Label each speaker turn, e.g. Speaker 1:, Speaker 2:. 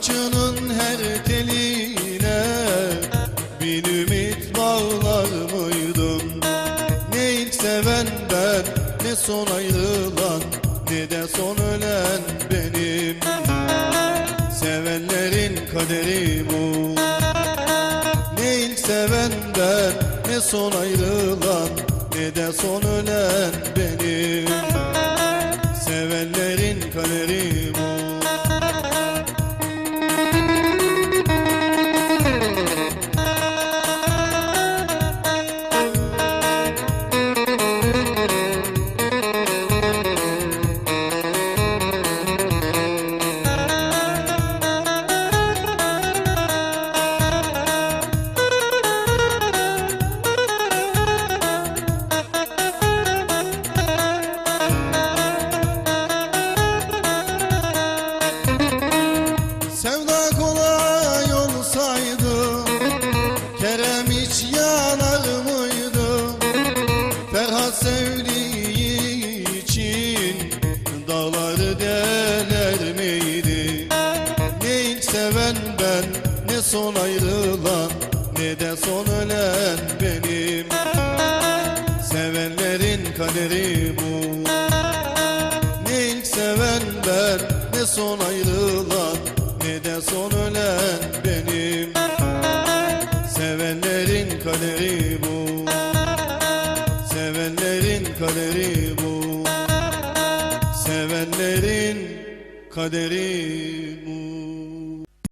Speaker 1: saçının her teline bir ümit bağlar mıydım? Ne ilk seven ben, ne son ayrılan, ne de son ölen benim. Sevenlerin kaderi bu. Ne ilk seven ben, ne son ayrılan, ne de son ölen benim. Kolay olsaydı Kerem hiç yanar mıydı? Ferhat sevdiği için Dağları deler miydi? Ne ilk seven ben Ne son ayrılan Ne de son ölen benim. Sevenlerin kaderi bu. Ne ilk seven ben ne son ayrılan de son ölen benim. Sevenlerin kaderi bu. Sevenlerin kaderi bu. Sevenlerin kaderi bu